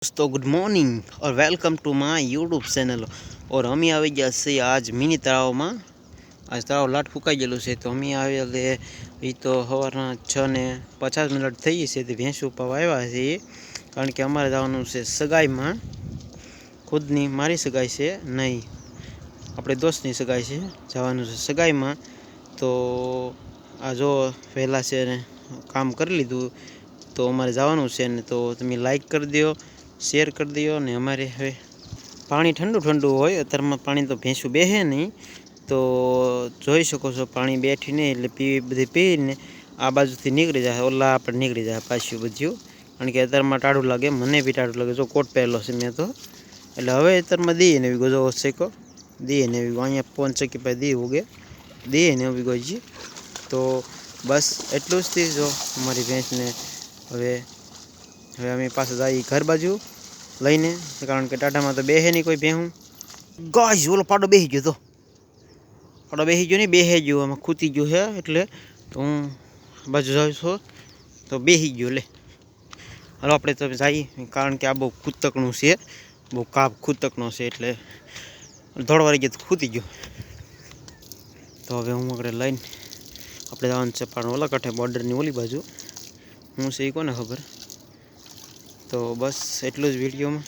દોસ્તો good morning or welcome to my YouTube channel ઓર અમે આવી ગયા છીએ આજ મિની તળાવમાં. આજ તળાવ લાટ ફૂંકાઈ ગયેલું છે, તો અમે આવેલે એ તો સવારના છ ને પચાસ મિનિટ થઈ ગઈ છે, તે ભેંસ ઉપર આવ્યા છીએ. કારણ કે અમારે જવાનું છે સગાઈમાં. ખુદની મારી સગાઈ છે, નહીં. આપણે દોસ્તની સગાઈ છે, જવાનું છે સગાઈમાં. તો આ જો વહેલા છે ને કામ કરી લીધું, તો અમારે જવાનું છે ને તો તમે લાઈક કરી દો શેર કરી દો ને અમારે હવે પાણી ઠંડુ ઠંડુ હોય, અત્યારમાં પાણી તો ભેંસું બેસે નહીં. તો જોઈ શકો છો પાણી બેઠીને એટલે પી, બધી પીને આ બાજુથી નીકળી જાય, ઓલા આપણે નીકળી જાય પાછું બધું. કારણ કે અત્યારમાં ટાળું લાગે, મને બી ટાળું લાગે, જો કોટ પહેરેલો છે મેં તો. એટલે હવે અત્યારમાં દઈએ ને એવી ગોજો શેકો દઈએ ને એવી અહીંયા પોન ચકી પાસે દઈએ ઉગે. દઈએ ને એવી ગોજી. તો બસ એટલું જ થઈ જો અમારી ભેંસને હવે હવે અમે પાસે જઈએ ઘર બાજુ લઈને, કારણ કે ટાટામાં તો બેહે નહીં કોઈ ભેહું. ગાય ઓલો પાડો બેસી ગયો તો. પાડો બેસી ગયો નહીં બેસી ગયો, આમાં ખૂતી ગયો છે એટલે તો હું બાજુ જાઉં છું. તો બેસી ગયો, લે. હાલો, આપણે તો જઈએ, કારણ કે આ બહુ કૂતકનું છે. બહુ કાપ કૂતકનો છે, એટલે દોડવાળી ગયો તો ખૂતી ગયો. તો હવે હું આગળ લઈને, આપણે જવાનું છે પણ ઓલા કાંઠે બોર્ડરની ઓલી બાજુ. હું છે એ કોને ખબર? તો બસ એટલું જ વિડીયોમાં.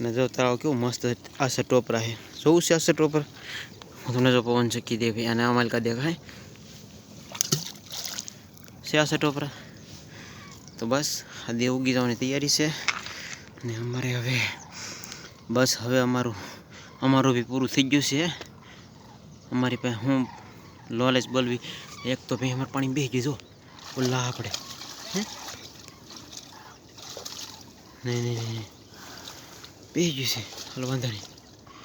ને જો તારો કેવું મસ્ત આશે ટોપરા છે. જોવું છે આશે ટોપર? હું તમને જો પવન ચકી દે ભાઈ અને અમાલકા દેખાય છે આશે ટોપરા? તો બસ, આ દેવ ઉગી જવાની તૈયારી છે. ને અમારે હવે, બસ હવે અમારું અમારું બી પૂરું થઈ ગયું છે. અમારી પાસે હું, લોલેજ બોલવી, એક તો ભાઈ અમારે પાણી બે ગયું જો. ઓલા આપણે હે? નહીં નહીં નહીં બે ગયું છે. હાલો વાંધો નહીં.